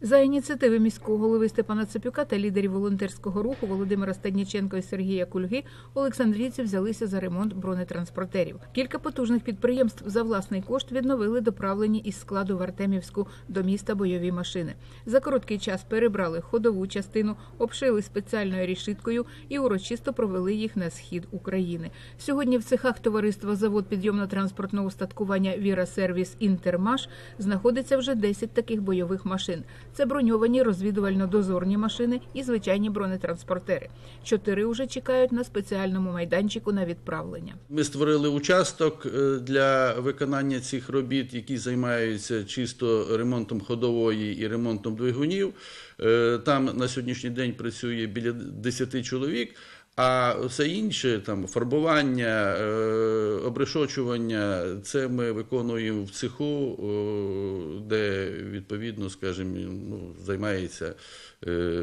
За ініціативи міського голови Степана Цепюка та лідерів волонтерського руху Володимира Стадніченко і Сергія Кульги олександрійці взялися за ремонт бронетранспортерів. Кілька потужних підприємств за власний кошт відновили доправлені із складу в Артемівську до міста бойові машини. За короткий час перебрали ходову частину, обшили спеціальною рішиткою і урочисто провели їх на схід України. Сьогодні в цехах товариства завод підйомно-транспортного устаткування Віра Сервіс Інтермаш знаходиться вже 10 таких бойових машин. Це броньовані розвідувально-дозорні машини і звичайні бронетранспортери. Чотири уже чекають на спеціальному майданчику на відправлення. Ми створили участок е, для виконання цих робіт, які займаються чисто ремонтом ходової і ремонтом двигунів. Е, Там на сьогоднішній день працює біля 10 чоловік. А все інше, там фарбування, е, обрешочування, це ми виконуємо в цеху, е, де відповідно, скажімо, ну, займається е,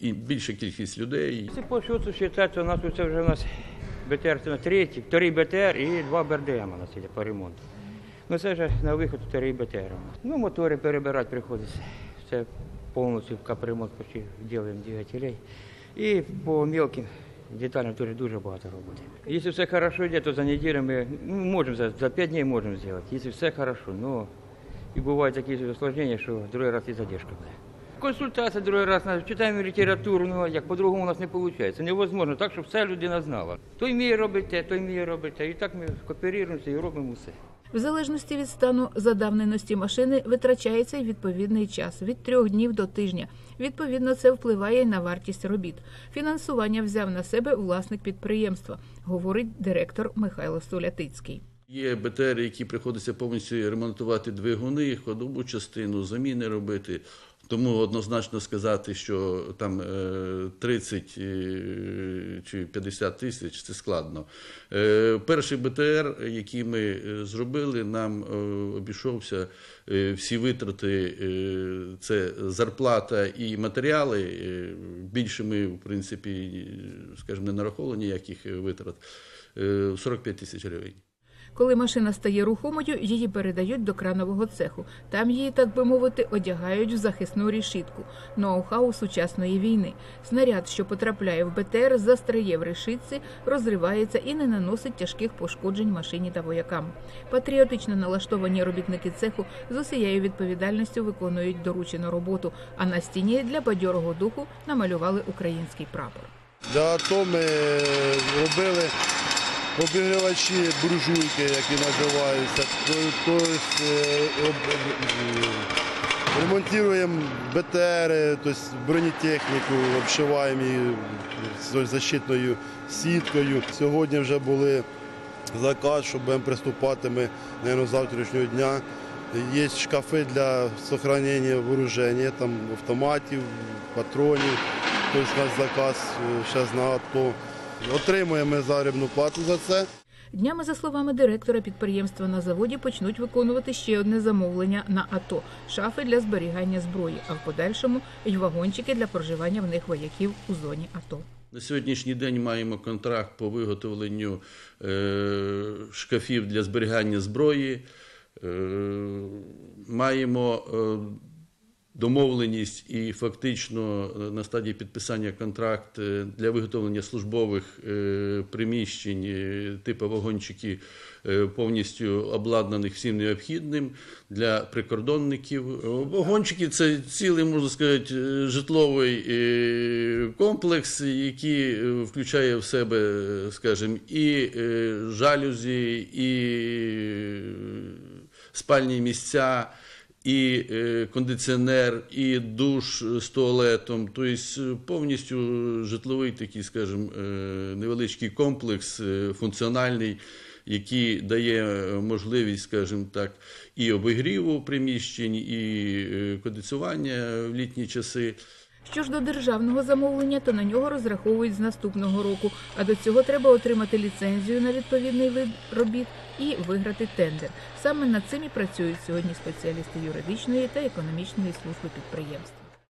і більша кількість людей. Если по счету считать, у нас тут вже у нас БТР це на третій, три БТР і два БРДМ у нас іде по ремонту. Ну це вже на виход три БТР. Ну мотори перебирати приходиться. Це повністю капремонт робимо двигателей. І по мелким деталям теж дуже багато роботи. Якщо все хорошо йде, то за неділю ми ну, можемо за, за 5 днів можемо зробити. Якщо все хорошо, ну і бувають такі осложнення, що другий раз і задержка буде. Консультація другий раз читаємо літературу, ну як по-другому у нас не виходить. Невозможно так, щоб вся людина знала. Той вміє робити той вміє робити. І так ми кооперуємося і робимо все. В залежності від стану задавненості машини витрачається й відповідний час від трьох днів до тижня. Відповідно, це впливає й на вартість робіт. Фінансування взяв на себе власник підприємства, говорить директор Михайло Солятицький. Є БТР, які приходиться повністю ремонтувати двигуни, ходову частину, заміни робити. Тому однозначно сказати, що там е, 30 е, чи 50 тисяч це складно. Е, Перший БТР, який ми е, зробили, нам е, обійшовся е, всі витрати, е, це зарплата і матеріали. е, Більше ми, в принципі, скажімо, не нараховували ніяких витрат. е, 45 тисяч гривень. Коли машина стає рухомою, її передають до кранового цеху. Там її, так би мовити, одягають в захисну рішітку. Ноу-хау сучасної війни. Снаряд, що потрапляє в БТР, застряє в решітці, розривається і не наносить тяжких пошкоджень машині та воякам. Патріотично налаштовані робітники цеху з усією відповідальністю виконують доручену роботу. А на стіні для бадьорого духу намалювали український прапор. Для АТО ми робили обігрівачі, буржуйки, які називаються. Тобто е, об- е, ремонтуємо БТРи, тобто бронетехніку, обшиваємо її защитною сіткою. Сьогодні вже були заказ, що будемо приступати ми, з завтрашнього дня. Є шкафи для зберігання вооруження, там автоматів, патронів. Тобто у нас заказ зараз на АТО. Отримуємо заробітну плату за це. Днями, за словами директора підприємства на заводі, почнуть виконувати ще одне замовлення на АТО шафи для зберігання зброї, а в подальшому й вагончики для проживання в них вояків у зоні АТО. На сьогоднішній день маємо контракт по виготовленню е, шкафів для зберігання зброї. Е, маємо е, домовленість і фактично е, на стадії підписання контракт е, для виготовлення службових е, приміщень типу вагончики повністю обладнаних всім необхідним для прикордонників. Вагончики це цілий, можна сказати, житловий комплекс, який включає в себе, скажімо, і жалюзі, і спальні місця і е, кондиціонер, і душ з туалетом, тобто е, повністю житловий такий, скажімо, е, невеличкий комплекс функціональний, який дає можливість, скажімо так, і обігріву приміщень, і кондиціювання в літні часи. Що ж до державного замовлення, то на нього розраховують з наступного року. А до цього треба отримати ліцензію на відповідний вид робіт і виграти тендер. Саме над цим і працюють сьогодні спеціалісти юридичної та економічної служби підприємств.